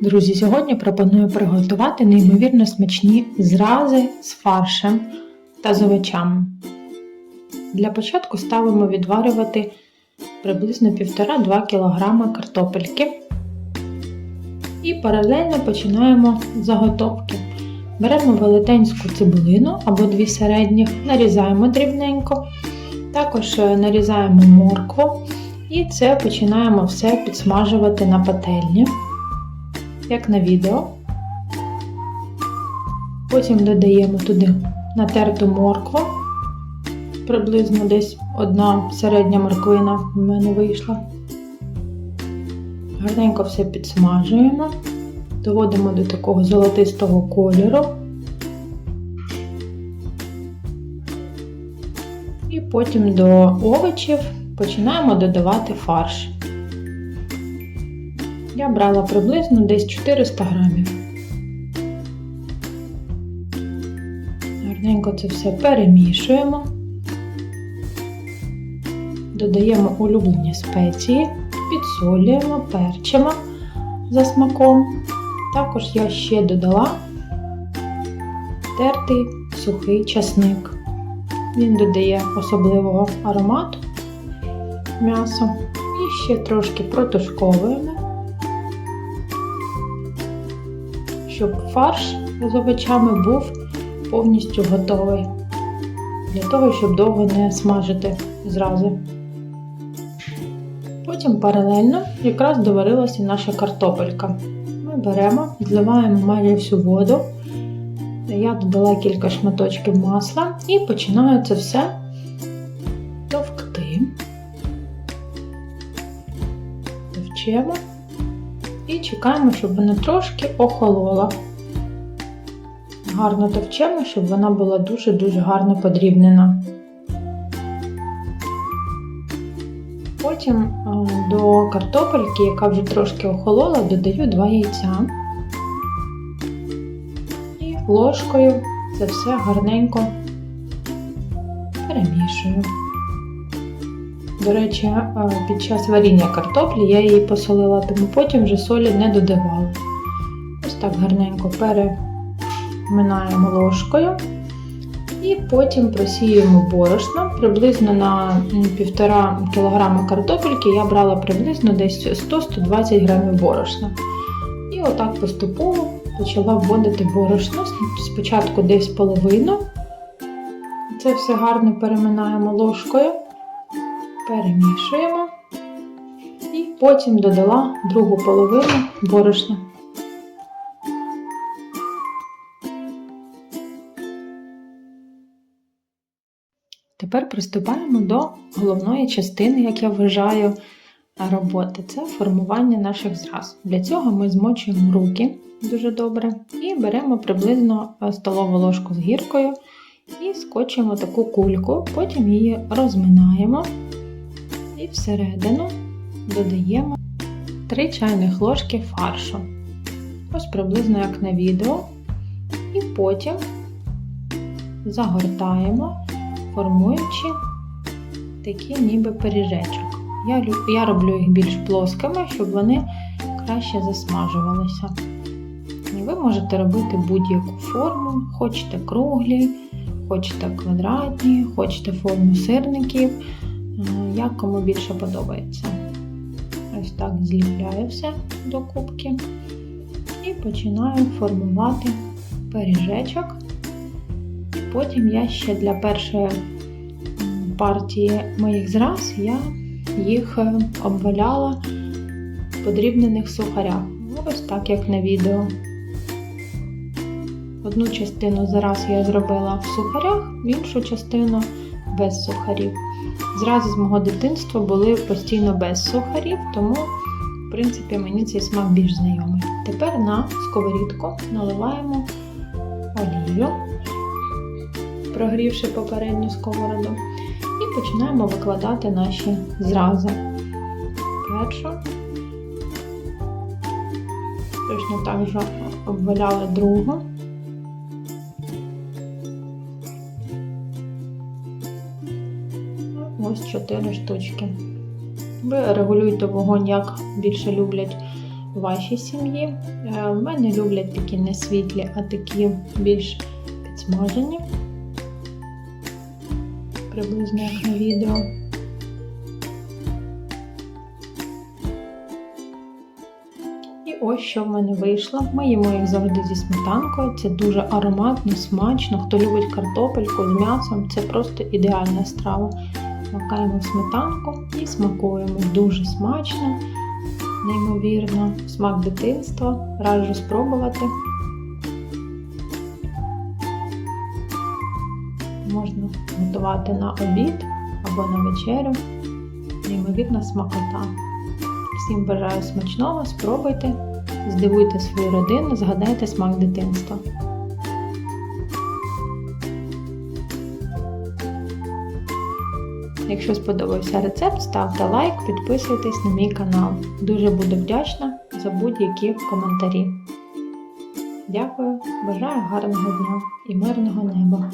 Друзі, сьогодні пропоную приготувати неймовірно смачні зрази з фаршем та з овочами. Для початку ставимо відварювати приблизно 1,5-2 кг картопельки. І паралельно починаємо заготовки. Беремо велетенську цибулину або дві середніх, нарізаємо дрібненько, також е, нарізаємо моркву і це починаємо все підсмажувати на пательні як на відео. Потім додаємо туди натерту моркву, приблизно десь одна середня морквина в мене вийшла. Гарненько все підсмажуємо, доводимо до такого золотистого кольору. І потім до овочів починаємо додавати фарш. Я брала приблизно десь 400 грамів. Гарненько це все перемішуємо, додаємо улюблені спеції, підсолюємо, перчимо за смаком. Також я ще додала тертий сухий часник. Він додає особливого аромату м'ясо. І ще трошки протушковуємо. Щоб фарш з овочами був повністю готовий. Для того, щоб довго не смажити зразу. Потім паралельно якраз доварилася наша картопелька. Ми беремо, зливаємо майже всю воду. Я додала кілька шматочків масла і починаю це все товкти. Товчемо і чекаємо, щоб вона трошки охолола. Гарно товчемо, щоб вона була дуже-дуже гарно подрібнена. Потім е, до картопельки, яка вже трошки охолола, додаю 2 яйця і ложкою це все гарненько перемішую. До речі, під час варіння картоплі я її посолила, тому потім вже солі не додавала. Ось так гарненько переминаємо ложкою. І потім просіюємо борошно. Приблизно на 1,5 кг картопельки я брала приблизно десь 100-120 г борошна. І отак поступово почала вводити борошно. Спочатку десь половину. Це все гарно переминаємо ложкою перемішуємо і потім додала другу половину борошна. Тепер приступаємо до головної частини, як я вважаю, роботи. Це формування наших зраз. Для цього ми змочуємо руки дуже добре і беремо приблизно столову ложку з гіркою і скочимо таку кульку, потім її розминаємо і всередину додаємо 3 чайних ложки фаршу. Ось приблизно як на відео. І потім загортаємо, формуючи такі ніби пиріжечок. Я, я роблю їх більш плоскими, щоб вони краще засмажувалися. Ви можете робити будь-яку форму, хочете круглі, хочете квадратні, хочете форму сирників як кому більше подобається. Ось так зліпляю все до кубки і починаю формувати пиріжечок. Потім я ще для першої партії моїх зраз я їх е, обваляла в подрібнених сухарях. Ось так, як на відео. Одну частину зараз я зробила в сухарях, іншу частину без сухарів. Зразу з мого дитинства були постійно без сухарів, тому, в принципі, мені цей смак більш знайомий. Тепер на сковорідку наливаємо олію, прогрівши попередню сковороду, і починаємо викладати наші зрази. Першу, точно так же обваляли другу. Ось 4 штучки. Ви регулюйте вогонь, як більше люблять у вашій сім'ї. Е, В мене люблять такі не світлі, а такі більш підсмажені. Приблизно як на відео. Ось що в мене вийшло. Ми їмо їх завжди зі сметанкою. Це дуже ароматно, смачно. Хто любить картопельку з м'ясом, це просто ідеальна страва. Макаємо в сметанку і смакуємо. Дуже смачно, неймовірно. Смак дитинства. Раджу спробувати. Можна готувати на обід або на вечерю. Неймовірна смакота. Всім бажаю смачного, спробуйте, здивуйте свою родину, згадайте смак дитинства. Якщо сподобався рецепт, ставте лайк, підписуйтесь на мій канал. Дуже буду вдячна за будь-які коментарі. Дякую, бажаю гарного дня і мирного неба!